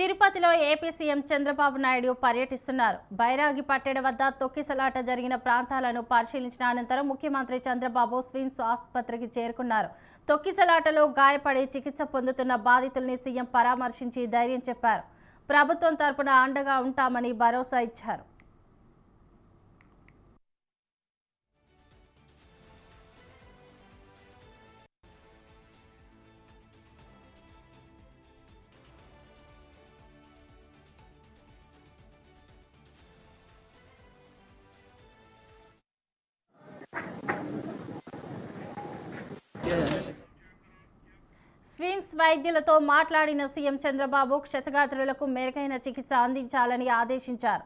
తిరుపతిలో AP CM Chandrababu Naidu పర్యటిస్తున్నారు. బైరాగి పట్టెడ వద్ద తొక్కిసలాట జరిగిన ప్రాంతాలను పరిశీలించిన అనంతరం ముఖ్యమంత్రి చంద్రబాబు స్విమ్స్ ఆసుపత్రికి చేరుకున్నారు. తొక్కిసలాటలో గాయపడి చికిత్స పొందుతున్న బాధితుల్ని సీఎం పరామర్శించి ధైర్యం చెప్పారు. ప్రభుత్వం తరపున అండగా ఉంటామని భరోసా ఇచ్చారు. ఎయిమ్స్ వైద్యులతో మాట్లాడిన సీఎం చంద్రబాబు క్షతగాత్రులకు మెరుగైన చికిత్స అందించాలని ఆదేశించారు.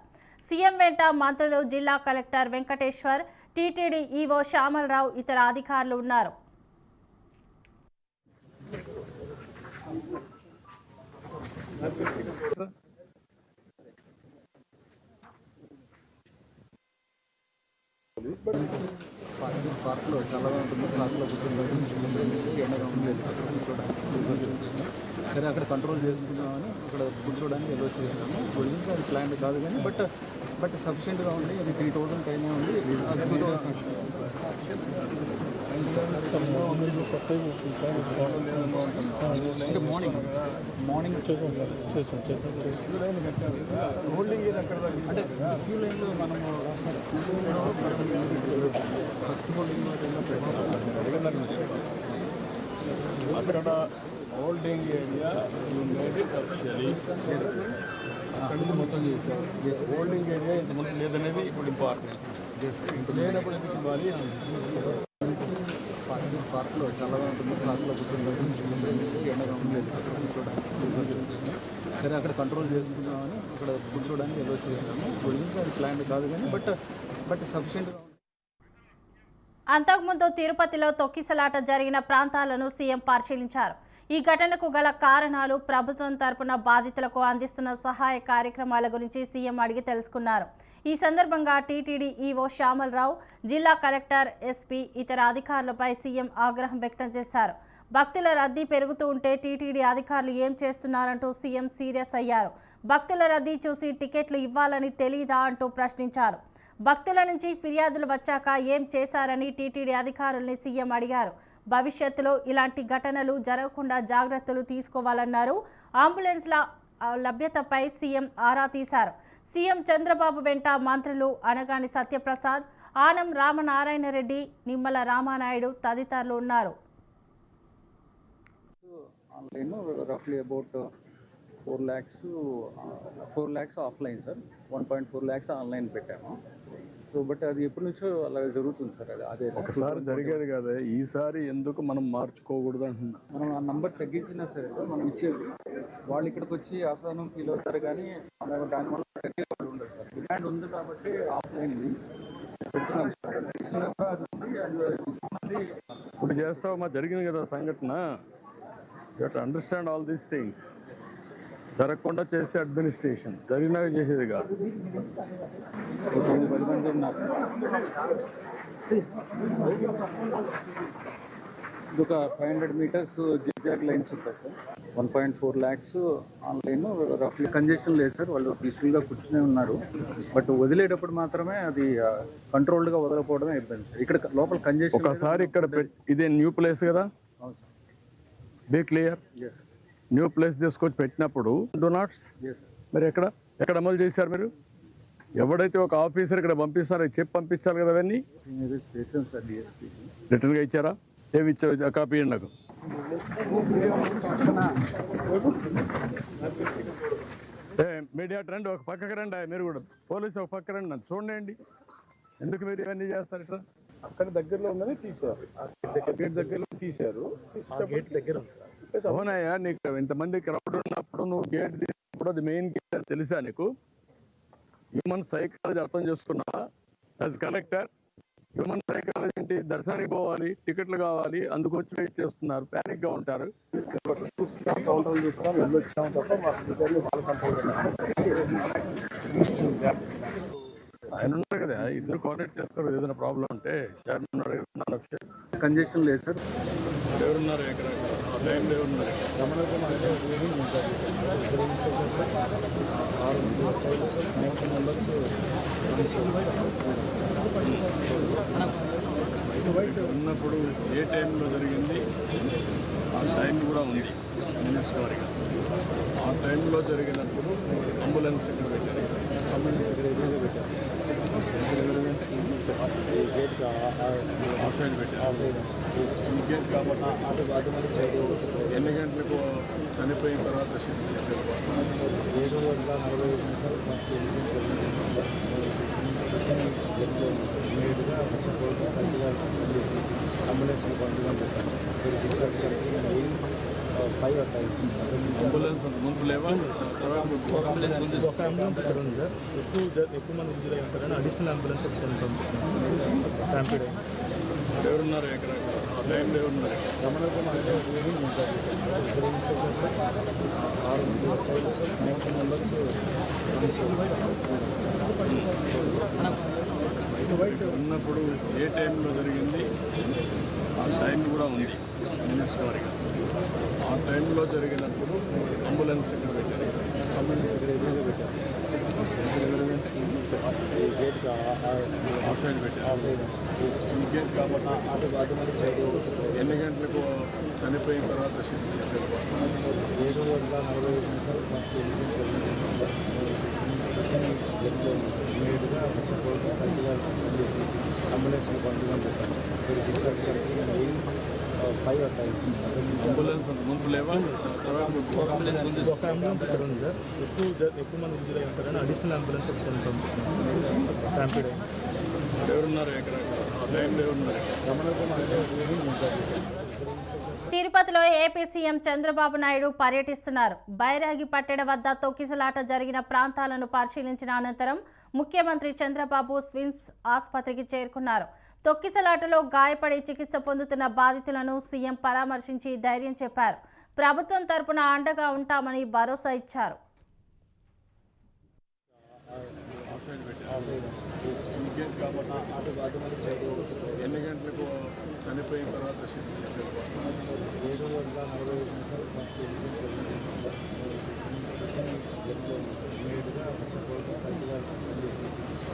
సీఎం వెంట మంత్రులు జిల్లా collector Venkateswar TTD EO Shyamala Rao ఇతర అధికారులు ఉన్నారు. పార్క్ పార్క్లో చాలా ఉంటుంది పార్క్లో కూర్చొని ఎండగా ఉండలేదు కూర్చోడానికి సరే అక్కడ కంట్రోల్ చేసుకుందామని అక్కడ కూర్చోడానికి ఎల్లో చేస్తాము ఒరిజినల్ అది ప్లాన్ కాదు కానీ బట్ బట్ సఫిషియెంట్గా ఉంది. అది త్రీ థౌసండ్ పైన ఉంది. అంటే మార్నింగ్ మార్నింగ్ హోల్డింగ్ అంటే క్యూ లైన్లో మనము ఫస్ట్ హోల్డింగ్ అక్కడ హోల్డింగ్ ఏరియా అఫిషియలీ మొత్తం చేసాం హోల్డింగ్ ఏరియా ఇంతకుముందు లేదనేది ఇప్పుడు ఇంపార్టెంట్ లేనప్పుడు ఎందుకు ఇవ్వాలి పార్క్ పార్క్లో చాలా ఉంటుంది. పార్క్లో కూర్చొని ఎండగా ఉండలేదు కూర్చోడానికి సరే అక్కడ కంట్రోల్ చేసుకుందామని అక్కడ కూర్చోడానికి ఎల్లో చేస్తాము ఒరిజినల్ అది ప్లాన్ కాదు కానీ బట్ బట్ సఫిషియెంట్గా అంతకుముందు తిరుపతిలో తొక్కిసలాట జరిగిన ప్రాంతాలను సీఎం పరిశీలించారు. ఈ ఘటనకు గల కారణాలు ప్రభుత్వం తరపున బాధితులకు అందిస్తున్న సహాయ కార్యక్రమాల గురించి సీఎం అడిగి తెలుసుకున్నారు. ఈ సందర్భంగా టీటీడీ ఈవో శ్యామలరావు జిల్లా కలెక్టర్ ఎస్పీ ఇతర అధికారులపై సీఎం ఆగ్రహం వ్యక్తం చేశారు. భక్తుల రద్దీ పెరుగుతూ ఉంటే టీటీడీ అధికారులు ఏం చేస్తున్నారంటూ సీఎం సీరియస్ అయ్యారు. భక్తుల రద్దీ చూసి టికెట్లు ఇవ్వాలని తెలీదా అంటూ ప్రశ్నించారు. భక్తుల నుంచి ఫిర్యాదులు వచ్చాక ఏం చేశారని టీటీడీ అధికారుల్ని సీఎం అడిగారు. భవిష్యత్తులో ఇలాంటి ఘటనలు జరగకుండా జాగ్రత్తలు తీసుకోవాలన్నారు. అంబులెన్స్ల లభ్యతపై సీఎం ఆరా తీశారు. సీఎం చంద్రబాబు వెంట మంత్రులు అనగాని సత్యప్రసాద్ ఆనం రామనారాయణ రెడ్డి నిమ్మల రామానాయుడు తదితరులు ఉన్నారు. Four lakhs four lakhs offline sir. One point four lakhs online పెట్టాము. సో బట్ అది ఎప్పటి నుంచో అలా జరుగుతుంది సార్. అది అదే ఒకసారి జరిగేది కదా. ఈసారి ఎందుకు మనం మార్చుకోకూడదు అంటున్నా? మనం ఆ నంబర్ తగ్గించినా సరే సార్ మనం ఇచ్చేది. వాళ్ళు ఇక్కడికి వచ్చి అసహనం ఫీల్ అవుతారు కానీ దానివల్ల తగ్గే వాళ్ళు ఉండదు సార్. డిమాండ్ ఉంది కాబట్టి ఆఫ్లైన్ పెడుతున్నాం సార్. ఇప్పుడు చేస్తావు మా జరిగింది కదా సంఘటన. You understand all these things జరగకుండా చేసే అడ్మినిస్ట్రేషన్ జరిగినాక చేసేది కాదు. ఇది ఒక five hundred meters zigzag lines ఉంటాయి sir one point four lakhs online రఫ్లీ congestion లేదు సార్ వాళ్ళు పీస్ఫుల్గా కూర్చునే ఉన్నారు. బట్ వదిలేటప్పుడు మాత్రమే అది కంట్రోల్డ్గా వదలకపోవడమే ఇబ్బంది సార్ ఇక్కడ లోపల కంజెషన్ ఒకసారి ఇక్కడ ఇదే న్యూ ప్లేస్ కదా? Be clear yes new place తీసుకొచ్చి పెట్టినప్పుడు డో నాట్స్ మరి ఎక్కడ? ఎక్కడ అమలు చేశారు మీరు? ఎవడైతే ఒక ఆఫీసర్ ఇక్కడ పంపిస్తారో చెప్పి పంపించాలి కదా అవన్నీ? రిటర్న్గా ఇచ్చారా? ఏమి ఇచ్చారు? కాపీ నాకు. ఏ, మీడియా రండి ఒక పక్కకి రండి మీరు కూడా. పోలీసు ఒక పక్క రండి నన్ను చూడండి ఎందుకు మీరు ఇవన్నీ చేస్తారు ఇట్లా? అక్కడ దగ్గరలో ఉందని తీశారు. గేట్ దగ్గరలో తీశారు. గేట్ దగ్గర అవునయ్యా నీకు ఇంతమంది క్రౌడ్ ఉన్నప్పుడు నువ్వు గేట్ తీసినప్పుడు అది మెయిన్ గేట్ అని తెలుసా నీకు? హ్యూమన్ సైకాలజీ అర్థం చేసుకున్నావా? యాజ్ కలెక్టర్ హ్యూమన్ సైకాలజీ ఏంటి? దర్శనానికి పోవాలి టికెట్లు కావాలి అందుకు వచ్చి వెయిట్ చేస్తున్నారు ప్యానిక్గా ఉంటారు. ఆయన ఉన్నారు కదా ఇద్దరు కోఆర్డినేట్ చేస్తారు ఏదైనా ప్రాబ్లం ఉంటే చైర్మన్. కంజెషన్ లేదు సార్ ఎవరున్నారు ఎక్కడ ఆ టైంలో ఎవరున్నారు ఆరు నెక్స్ట్ ఉన్నప్పుడు ఏ టైంలో జరిగింది? ఆ టైం కూడా ఉంది. మినిట్స్ వారిగా. ఆ టైంలో జరిగినప్పుడు అంబులెన్స్ ఇక్కడ పెట్టారు? అంబులెన్స్ ఇక్కడ ఎదురుగా పెట్టారు? ఆ సైడ్ పెట్టారు. గేట్ కాబట్టి అటువంటి సైడ్ ఎన్ని గంటలకు చనిపోయిన తర్వాత షిఫ్ట్ చేశారు ఏడు వందల నలభై నిమిషాలు అంబులెన్స్ పంపించడం ఫైవ్ అంబులెన్స్ ముందు లేవా తర్వాత అంబులెన్స్ ఉంది ఒక అంబులెన్స్ ఇక్కడ ఉంది సార్ ఎక్కువ ఎక్కువ మంది ఇంజూర్ అయి ఉంటారని అడిషనల్ అంబులెన్స్ ఒకటి పంపిస్తున్నాం ఎవరున్నారు ఇక్కడ ఉన్నప్పుడు ఏ టైంలో జరిగింది? ఆ టైం కూడా ఉంది. మినిట్స్ వారిగా. ఆ టైంలో జరిగినప్పుడు అంబులెన్స్ ఇక్కడ పెట్టారు? అంబులెన్స్ ఇక్కడ ఎదురుగా పెట్టారు? ఇక్కడ ఎదురుగా ఈ గేట్ పెట్టారు ఈ గేట్ కాబట్టి ఎన్ని గంటలకు చనిపోయిన తర్వాత షిఫ్ట్ చేశారు ఏడు వందల నలభై నిమిషాలు అంబులెన్స్ పంపించడం పెట్టాను అంబులెన్స్ ముందు లేవా? అంబులెన్స్ ఉంది. ఒక అంబులెన్స్ ఇక్కడ ఉంది సార్. ఎక్కువ ఎక్కువ మంది ఇంజూర్ ఉంటారని అడిషనల్ అంబులెన్స్ ఒకటి పంపిస్తున్నాం స్టాంపీడ్ అయ్యి ఎవరున్నారు ఇక్కడ? ఆ టైంలో ఎవరున్నారు? తిరుపతిలో ఏపీ సీఎం చంద్రబాబు నాయుడు పర్యటిస్తున్నారు. బైరాగి పట్టెడ వద్ద తొక్కిసలాట జరిగిన ప్రాంతాలను పరిశీలించిన అనంతరం ముఖ్యమంత్రి చంద్రబాబు స్విమ్స్ ఆసుపత్రికి చేరుకున్నారు. తొక్కిసలాటలో గాయపడి చికిత్స పొందుతున్న బాధితులను సీఎం పరామర్శించి ధైర్యం చెప్పారు ప్రభుత్వం తరపున అండగా ఉంటామని భరోసా ఇచ్చారు ఎన్ని గంటలకు చనిపోయిన తర్వాత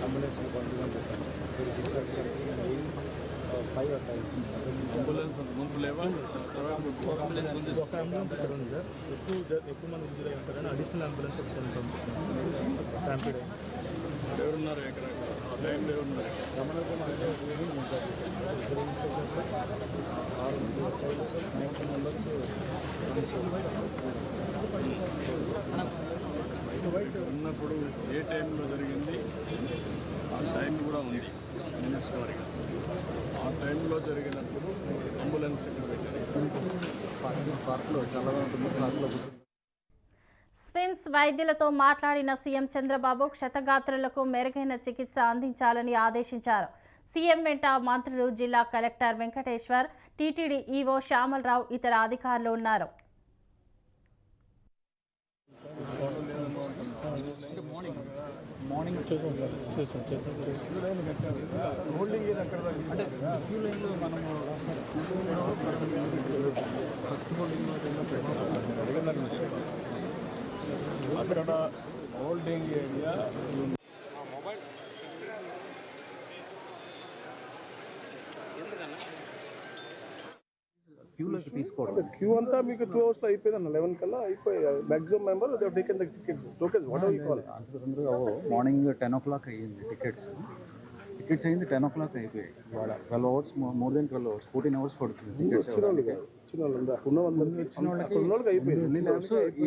అంబులెన్స్ పంపించడం ఇక్కడ డిశ్చార్జ్ గారికి ఫైవ్ అట్టాయి అంబులెన్స్ ముందు లేవా అంబులెన్స్ ఉంది ఒక అంబులెన్స్ ఇక్కడ ఉంది సార్ ఎక్కువ ఎక్కువ మంది ఇంజూర్ అయి అడిషనల్ అంబులెన్స్ ఒకటి పంపిస్తున్నాం ఎవరున్నారు ఇక్కడ టైంలో ఎవరున్నారు ఆరు నెక్స్ట్ ఉన్నప్పుడు ఏ టైంలో జరిగింది? ఆ టైం కూడా ఉంది. మినిట్స్ వారిగా. ఆ టైంలో జరిగినప్పుడు అంబులెన్స్ ఇక్కడ పెట్టారు? పార్క్లో చాలా ఉంటుంది పార్క్లో కూర్చుంటాం స్విమ్స్ వైద్యులతో మాట్లాడిన సీఎం చంద్రబాబు క్షతగాత్రులకు మెరుగైన చికిత్స అందించాలని ఆదేశించారు. సీఎం వెంట మంత్రులు జిల్లా collector Venkateswar TTD EO Shyamala Rao ఇతర అధికారులు ఉన్నారు. మార్నింగ్ చేసాం సార్ చేసాం చేసాం హోల్డింగ్ అక్కడ అంటే క్యూ లైన్లో మనము ఫస్ట్ హోల్డింగ్ అక్కడ హోల్డింగ్ ఏరియా క్యూలోకి తీసుకోవడం. క్యూ అంతా మీకు టూ అవర్స్లో అయిపోయింది అన్న లెవెన్ కల్లా అయిపోయి maximum member taken the tickets. Tokens whatever call తొందరగా అవ్వవు. మార్నింగ్ టెన్ ఓ క్లాక్ అయ్యింది టికెట్స్. టికెట్స్ అయింది టెన్ ఓ క్లాక్ అయిపోయాయి. ఇవాళ twelve hours more than twelve hours fourteen hours పడుతుంది టికెట్స్ వచ్చిన? ఉన్న వాళ్ళందరికీ? ఉన్న వాళ్ళకి అయిపోయింది.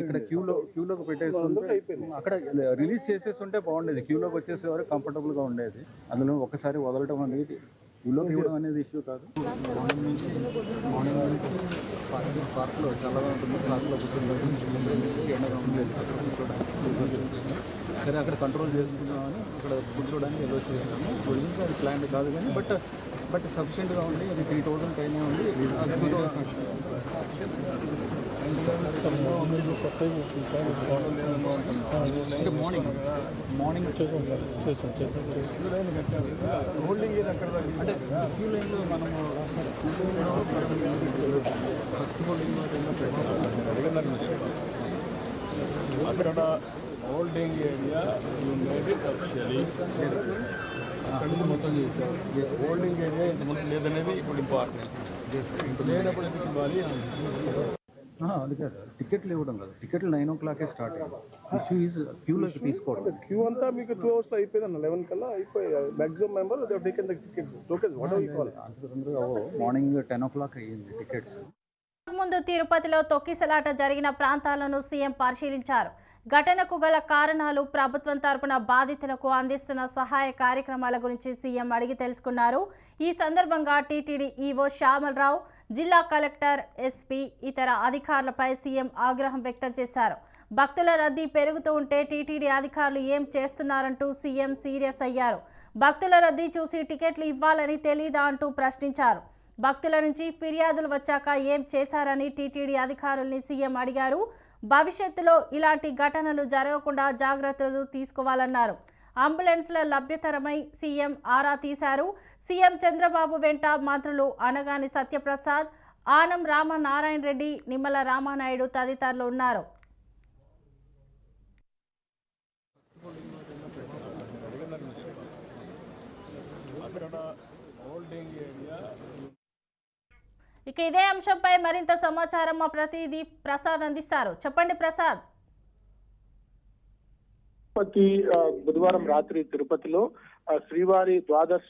ఇక్కడ క్యూలో క్యూలోకి పెట్టేసుకుంటే అక్కడ రిలీజ్ చేసేస్తుంటే బాగుండేది. క్యూలోకి వచ్చేసేవారు కంఫర్టబుల్గా ఉండేది. అందులో ఒకసారి వదలటం అనేది క్యూలోకి ఇవ్వడం అనేది ఇష్యూ కాదు. మార్నింగ్ నుంచి మార్నింగ్ నుంచి పార్క్ పార్క్లో చాలా ఉంటుంది. పార్క్లో కూర్చుంటుంది ఎండగా ఉండలేదు అక్కడ కూర్చోడానికి సరే అక్కడ కంట్రోల్ చేసుకుందామని అక్కడ కూర్చోడానికి ఎల్లో చేస్తాము ఒరిజినల్ అది ప్లాన్ కాదు కానీ బట్ బట్ సఫిషియెంట్గా ఉంది. ఇది త్రీ థౌసండ్ పైన ఉంది. అది మార్నింగ్ మార్నింగ్ చేసాం చేసాం చేసాం హోల్డింగ్ ఏరియా అక్కడ అంటే క్యూ లైన్లో మనము ఫస్ట్ హోల్డింగ్ అక్కడ హోల్డింగ్ ఏరియా మొత్తం చేశారు హోల్డింగ్ ఏరియా ఇంతకుముందు లేదనేది ఇప్పుడు ఇంపార్టెంట్ లేనప్పుడు ఎందుకు ఇవ్వాలి అది కాదు టికెట్లు ఇవ్వడం కాదు. టికెట్లు నైన్ ఓ క్లాకే స్టార్ట్ ఇష్యూ ఈజ్ క్యూలోకి తీసుకోవడం. క్యూ అంతా మీకు టూ అవర్స్లో అయిపోయింది అన్న లెవెన్ కల్లా అయిపోయి maximum member they taken the tickets tokens whatever you call అంత తొందరగా మార్నింగ్ టెన్ ఓ క్లాక్ అయ్యింది టికెట్స్. ముందు తిరుపతిలో తొక్కిసలాట జరిగిన ప్రాంతాలను సీఎం పరిశీలించారు. ఘటనకు గల కారణాలు ప్రభుత్వం తరపున బాధితులకు అందిస్తున్న సహాయ కార్యక్రమాల గురించి సీఎం అడిగి తెలుసుకున్నారు. ఈ సందర్భంగా టీటీడీ ఈవో శ్యామలరావు జిల్లా కలెక్టర్ ఎస్పీ ఇతర అధికారులపై సీఎం ఆగ్రహం వ్యక్తం చేశారు. భక్తుల రద్దీ పెరుగుతూ ఉంటే టీటీడీ అధికారులు ఏం చేస్తున్నారంటూ సీఎం సీరియస్ అయ్యారు. భక్తుల రద్దీ చూసి టికెట్లు ఇవ్వాలని తెలీదా అంటూ ప్రశ్నించారు. భక్తుల నుంచి ఫిర్యాదులు వచ్చాక ఏం చేశారని టీటీడీ అధికారుల్ని సీఎం అడిగారు. భవిష్యత్తులో ఇలాంటి ఘటనలు జరగకుండా జాగ్రత్తలు తీసుకోవాలన్నారు. అంబులెన్స్ల లభ్యతరమై సీఎం ఆరా తీశారు. సీఎం చంద్రబాబు వెంట మంత్రులు అనగాని సత్యప్రసాద్ ఆనం రామనారాయణ రెడ్డి నిమ్మల రామానాయుడు తదితరులు ఉన్నారు. ఇక ఇదే అంశంపై మరింత సమాచారం మా ప్రతినిధి ప్రసాద్ అందిస్తారు. చెప్పండి ప్రసాద్. తిరుపతి బుధవారం రాత్రి తిరుపతిలో శ్రీవారి ద్వాదశ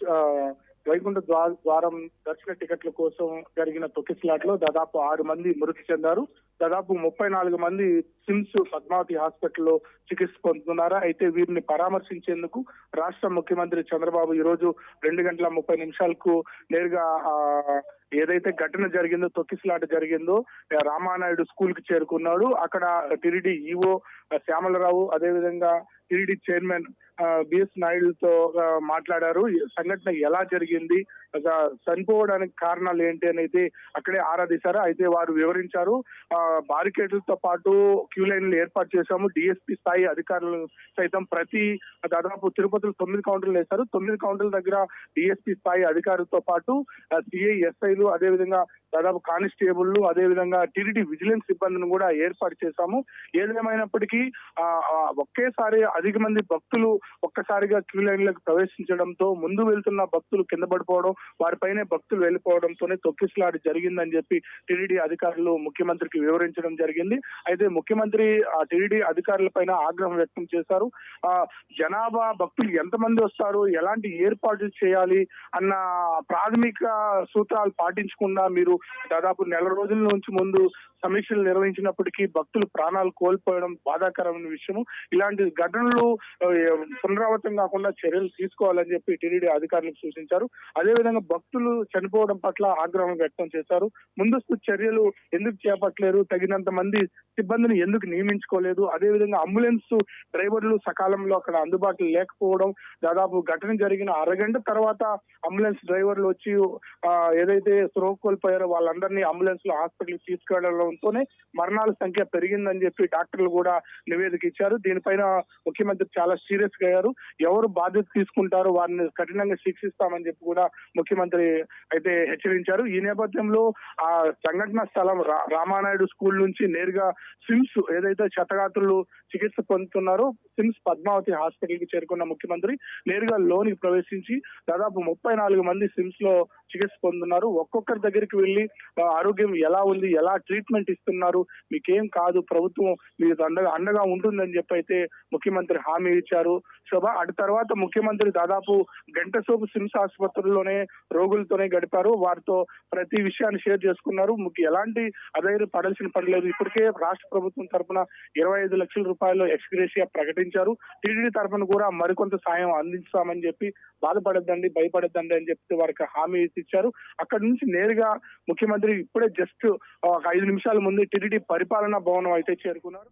వైకుంఠ ద్వారం దర్శన టికెట్ల కోసం జరిగిన తొక్కిసలాట్లో దాదాపు ఆరు మంది మృతి చెందారు. దాదాపు ముప్పై నాలుగు మంది సిమ్స్ పద్మావతి హాస్పిటల్లో చికిత్స పొందుతున్నారు? అయితే వీరిని పరామర్శించేందుకు రాష్ట్ర ముఖ్యమంత్రి చంద్రబాబు ఈ రోజు రెండు గంటల ముప్పై నిమిషాలకు నేరుగా ఏదైతే ఘటన జరిగిందో తొక్కిసలాట జరిగిందో రామానాయుడు స్కూల్కి చేరుకున్నాడు. అక్కడ టిరిడి ఈఓ శ్యామలరావు అదేవిధంగా టిరిడి చైర్మన్ బిఎస్ నాయుడుతో మాట్లాడారు. ఈ సంఘటన ఎలా జరిగింది? చనిపోవడానికి కారణాలు ఏంటి అనేది అక్కడే ఆరాధిశారు అయితే వారు వివరించారు. బారికేడ్లతో పాటు క్యూ లైన్లు ఏర్పాటు చేశాము. డిఎస్పీ స్థాయి అధికారులు సైతం ప్రతి దాదాపు తిరుపతిలో తొమ్మిది కౌంటర్లు వేశారు. తొమ్మిది కౌంటర్ల దగ్గర డిఎస్పీ స్థాయి అధికారులతో పాటు సిఐ ఎస్ఐలు అదేవిధంగా దాదాపు కానిస్టేబుల్ అదేవిధంగా టీడీటీ విజిలెన్స్ సిబ్బందిని కూడా ఏర్పాటు చేశాము. ఏదేమైనప్పటికీ ఆ, ఒకేసారి అధిక మంది భక్తులు ఒక్కసారిగా క్యూ లైన్లకు ప్రవేశించడంతో ముందు వెళ్తున్న భక్తులు కింద పడిపోవడం వారిపైనే భక్తులు వెళ్ళిపోవడంతోనే తొక్కిసలాట జరిగిందని చెప్పి టీడీడీ అధికారులు ముఖ్యమంత్రికి వివరించడం జరిగింది. అయితే ముఖ్యమంత్రి ఆ టీడీడీ అధికారులపైన ఆగ్రహం వ్యక్తం చేశారు. ఆ జనాభా భక్తులు ఎంతమంది వస్తారు? ఎలాంటి ఏర్పాట్లు చేయాలి? అన్న ప్రాథమిక సూత్రాలు పాటించకుండా మీరు దాదాపు నెల రోజుల నుంచి ముందు సమీక్షలు నిర్వహించినప్పటికీ భక్తులు ప్రాణాలు కోల్పోవడం బాధాకరమైన విషయం ఇలాంటి ఘటనలు పునరావృతం కాకుండా చర్యలు తీసుకోవాలని చెప్పి టీడీడీ అధికారులకు సూచించారు. అదేవిధంగా భక్తులు చనిపోవడం పట్ల ఆగ్రహం వ్యక్తం చేశారు. ముందస్తు చర్యలు ఎందుకు చేపట్టలేరు? తగినంత మంది సిబ్బందిని ఎందుకు నియమించుకోలేదు? అదేవిధంగా అంబులెన్స్ డ్రైవర్లు సకాలంలో అక్కడ అందుబాటులో లేకపోవడం దాదాపు ఘటన జరిగిన అరగంట తర్వాత అంబులెన్స్ డ్రైవర్లు వచ్చి ఏదైతే స్ట్రోక్ కోల్పోయారో వాళ్ళందరినీ అంబులెన్స్లో హాస్పిటల్ తీసుకెళ్ళడంతోనే మరణాల సంఖ్య పెరిగిందని చెప్పి డాక్టర్లు కూడా నివేదిక ఇచ్చారు. దీనిపైన ముఖ్యమంత్రి చాలా సీరియస్గా అయ్యారు. ఎవరు బాధ్యత తీసుకుంటారో వారిని కఠినంగా శిక్షిస్తామని చెప్పి కూడా ముఖ్యమంత్రి అయితే హెచ్చరించారు. ఈ నేపథ్యంలో ఆ సంఘటన స్థలం రామానాయుడు స్కూల్ నుంచి నేరుగా సిమ్స్ ఏదైతే క్షతగాత్రులు చికిత్స పొందుతున్నారో సిమ్స్ పద్మావతి హాస్పిటల్కి చేరుకున్న ముఖ్యమంత్రి నేరుగా లోనికి ప్రవేశించి దాదాపు ముప్పై నాలుగు మంది సిమ్స్లో చికిత్స పొందుతున్నారు. ఒక్కొక్కరి దగ్గరికి వెళ్ళి ఆరోగ్యం ఎలా ఉంది ఎలా ట్రీట్మెంట్ ఇస్తున్నారు. మీకేం కాదు ప్రభుత్వం మీకు అండగా అండగా ఉంటుందని చెప్పి అయితే ముఖ్యమంత్రి హామీ ఇచ్చారు. శోభ అటు తర్వాత ముఖ్యమంత్రి దాదాపు గంట సోపు సిమ్స్ ఆసుపత్రిలోనే రోగులతోనే గడిపారు. వారితో ప్రతి విషయాన్ని షేర్ చేసుకున్నారు. మీకు ఎలాంటి అధైర్యం పడాల్సిన పని లేదు. ఇప్పటికే రాష్ట్ర ప్రభుత్వం తరపున ఇరవై ఐదు లక్షల రూపాయలు ఎక్స్గ్రేషియా ప్రకటించారు. టీడీడీ తరపున కూడా మరికొంత సాయం అందిస్తామని చెప్పి బాధపడద్దండి భయపడద్దండి అని చెప్పి వారికి హామీ ఇచ్చారు. అక్కడ నుంచి నేరుగా ముఖ్యమంత్రి ఇప్పుడే జస్ట్ ఒక ఐదు నిమిషాలు ముందు టీడీడీ పరిపాలనా భవనం అయితే చేరుకున్నారు.